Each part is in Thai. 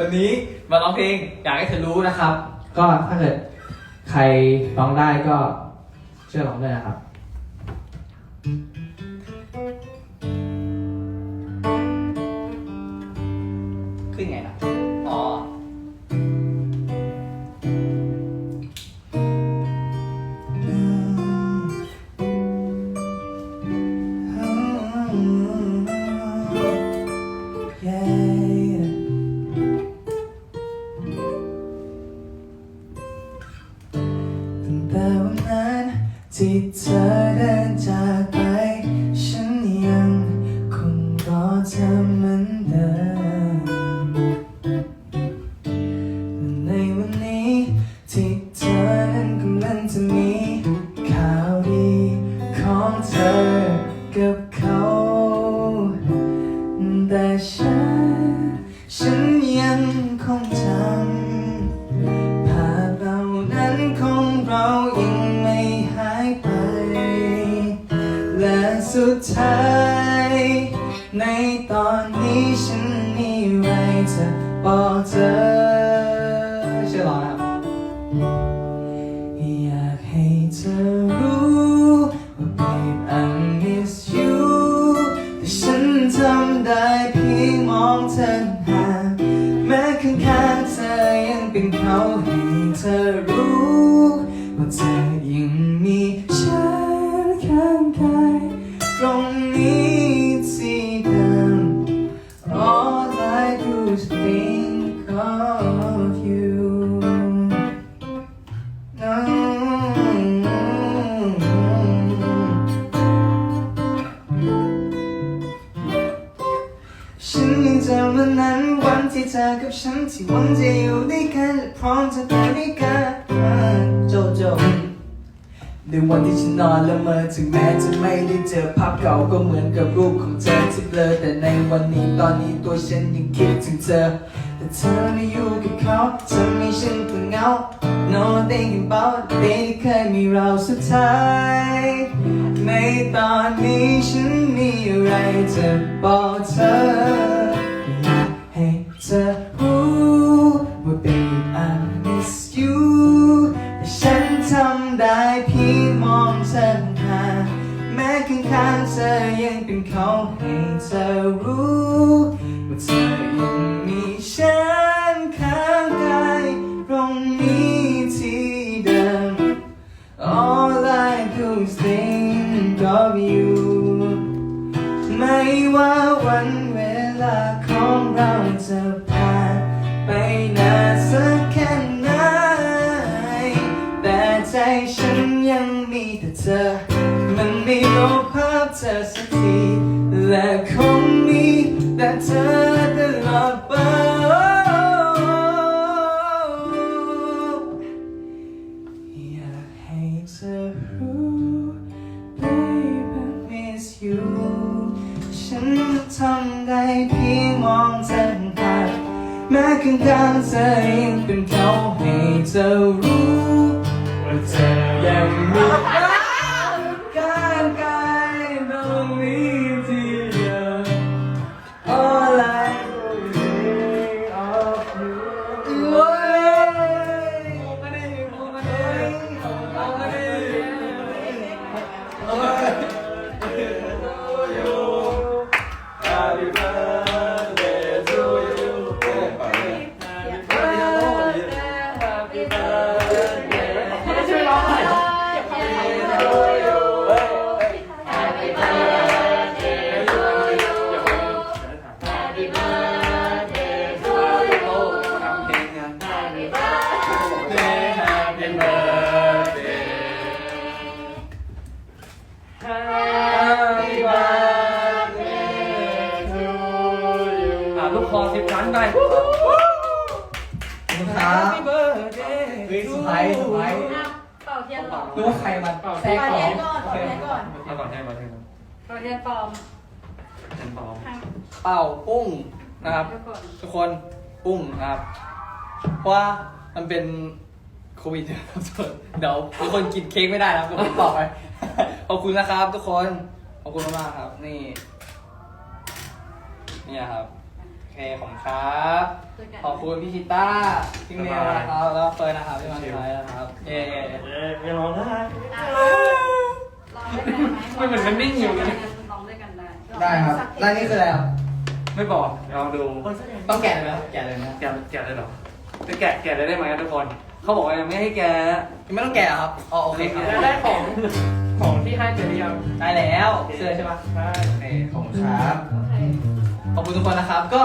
วันนี้มาร้องเพลงอยากให้เธอรู้นะครับ ก็ถ้าเกิดใครร้องได้ก็ช่วยร้องด้วยนะครับ ขึ้นไงนะอ๋อ ที่เธอ ไรจะบอกเธอชื่อร้อครับอยากให้เธอรู้ว่า babe I miss you แต่ฉันทำได้เพียงมองเธอห่างแม้ข้างๆเธอยังเป็นเขาให้เธอรู้ ฉันยังจำวันนั้นวันที่เธอกับฉันที่หวังจะอยู่ด้วยกันและพร้อมจะไปด้วยกันโจโจ ในวันที่ฉันนอนละเมอถึงแม้จะไม่ได้เจอภาพเก่าก็เหมือนกับรูปของเธอที่เบลอแต่ในวันนี้ตอนนี้ตัวฉันยังคิดถึงเธอ แต่เธอไม่อยู่กับเขาทำให้ฉันต้องเหงา No thinking about the day ที่เคยมีเราสุดท้าย ในตอนนี้ฉันมีอะไรจะบอกเธอ ให้เธอรู้ว่าเธอยังมีฉันข้างกายตรงนี้ที่เดิม All I do is think of you ไม่ว่าวันเวลาของเราจะผ่านไปนานสักแค่ไหน แต่ใจฉันยังมีแต่เธอ มันไม่ลบภาพเธอสักที และคงมีแต่เธอตลอดไปอยากให้เธอรู้ babe I miss you ฉันทำได้เพียงมองเธอผ่านแม้ข้างๆเธอยังเป็นเขาให้เธอรู้ ว่าเธอยังมี คุณครับ Happy birthday เฮ้ยสุดท้ายสุดท้ายอะเป่าเทียนหลอมรู้ว่าใครมันแทรกเป่าต่อเทียนก่อนเป่าเทียนก่อนมาก่อนให้มาให้มาเป่าเทียนปลอมฉันพร้อมข้างเป่าปุ้งนะครับ เดี๋ยวก่อนทุกคนปุ้งนะครับ เพราะว่ามันเป็นโควิดนะครับทุกคนเดี๋ยวทุกคนกินเค้กไม่ได้นะครับเดี๋ยวผมบอกไป ขอบคุณนะครับ ทุกคน ขอบคุณมากๆครับ นี่นี่ครับโอ เคเคขอบคุณครับเจอกันขอบคุณพี่ชิต้าพี่เมลนะครับแล้วก็เฟิร์นนะครับที่มาสุดท้ายนะครับเย้ไม่ร้องไห้อะลองด้วยกันไหมไม่เหมือนมันนิ่งอยู่เลยลองด้วยกันได้ได้ครับแล้วนี่คืออะไรครับไม่บอกลองดูต้องแกะเลยไหมครับแกะเลยไหมแกะแกะเลยเหรอจะแกะแกะเลยได้ไหมทุกคน เขาบอกว่ายังไม่ให้แกะไม่ต้องแกะครับอ๋อโอเคครับ ได้ของ ของที่ให้ไปหรือยังได้แล้วเสื้อใช่ปะใช่โอเคขอบคุณครับโอเคขอบคุณทุกคนนะครับ ก็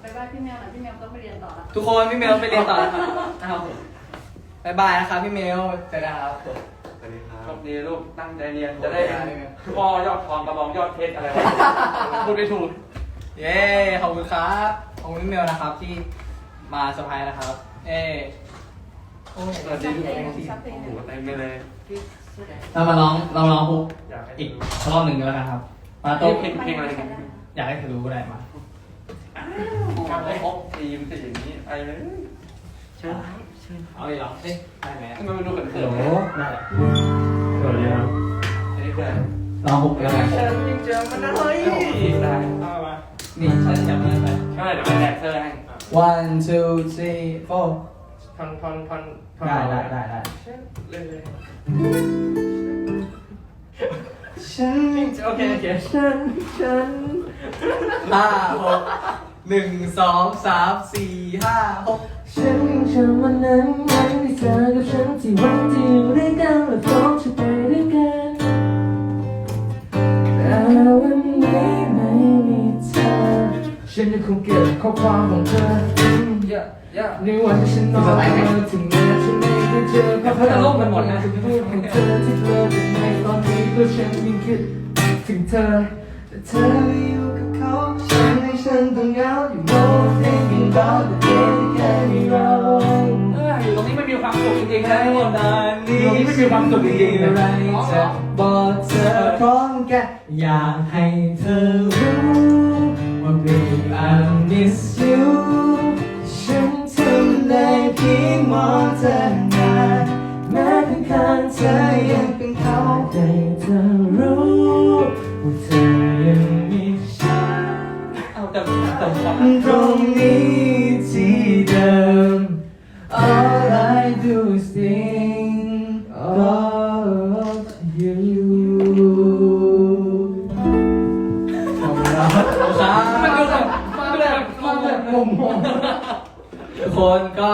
ไปบ้านพี่แมวหน่อยพี่แมวต้องไปเรียนต่อละทุกคนพี่เมลไปเรียนต่อนะครับนะครับผมบายบายนะครับพี่เมลเจอกันครับสวัสดีครับโชคดีลูกตั้งใจเรียนจะได้พ่อยอดทองกระบองยอดเพชรอะไรวะพูดไม่ถูกเย้ขอบคุณครับขอบคุณพี่เมลนะครับที่มาเซอร์ไพรส์นะครับเย้โอ้ยสวัสดีทุกคนโอ้โหเต็มไปเลย เรามาร้องเราร้องฮุกอยากให้อีกรอบหนึ่งก็แล้วกันครับ มาต้โต๊ะเพลงเพลงอะไรกันอยากให้เธอรู้ก็ได้มาทำให้ครบทีมสิอย่างนี้ไปเลยเชิญเชิญเอาอีกเหรอเอ๊ะได้ไหมทำไมมันดูเขินฮัลเขิโหลนได้สวัสดีครับอันนี้คืออะไรร้องฮุกแล้วกันเชิญจริงเจอมันอะไรได้เอามานี่ฉันจำได้ไหมเมื่อไหร่เดี๋ยวมาแดนเซอร์ให้ one two three four ทอนทอนทอนทอนได้ได้ได้ได้เล่นเลย ฉันโอเคโอเค ฉัน ฉันห้าหกหนึ่งสองสามสี่ห้าหกฉันยังจำวันนั้นวันที่เธอกับฉันที่วันที่อยู่ด้วยกันและพร้อมจะไปด้วยกันแต่วันนี้ไม่มีเธอฉันยังคงเก็บข้อความของเธอเยอะเยอะในวันที่ฉันนอนมาถึงแม้ฉันไม่ได้เจอกับเธอพูดนะ ของเธอที่เธอเป็นในตอนนี้ตัวฉันยังคิดถึงเธอแต่เธออยู่กับเขาฉันให้ฉันต้องเหงาอยู่ no thinking about the day that can be wrong อยู่ตรงนี้ไมันมีความสุขจริงๆนะทุกคนนานตรงนี้ไม่มีความสุขจริงๆอะไรเลยจะบอกเธอพร้อมกันอยากให้เธอรู้ ว่า baby I miss you ฉันทำได้เพียงมองเธอ ข้างเธอยังเป็นเขาให้เธอรู้ว่าเธอยังมีฉันเอาแต่แต่ตรงนี้ที่เดิม All I do is think of you ครับมันดูแบบมาแบบมาแบบงงทุกคนก็